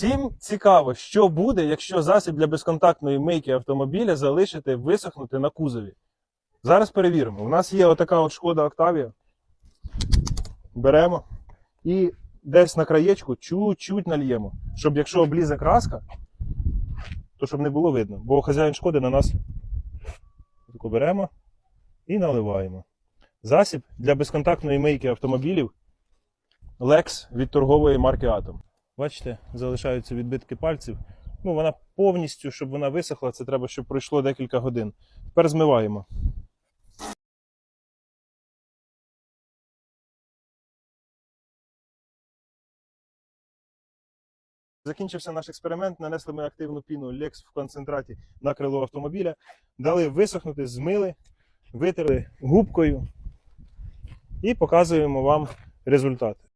Всім цікаво, що буде, якщо засіб для безконтактної мийки автомобіля залишити висохнути на кузові. Зараз перевіримо. У нас є отака от шкода Octavia. Беремо і десь на краєчку чуть-чуть нальємо, щоб якщо облізе краска, то щоб не було видно. Бо хазяїн шкоди на нас таку беремо і наливаємо. Засіб для безконтактної мийки автомобілів Lex від торгової марки Atom. Бачите, залишаються відбитки пальців. Ну, вона повністю, щоб вона висохла, це треба, щоб пройшло декілька годин. Тепер змиваємо. Закінчився наш експеримент. Нанесли ми активну піну Lex в концентраті на крило автомобіля, дали висохнути, змили, витерли губкою і показуємо вам результати.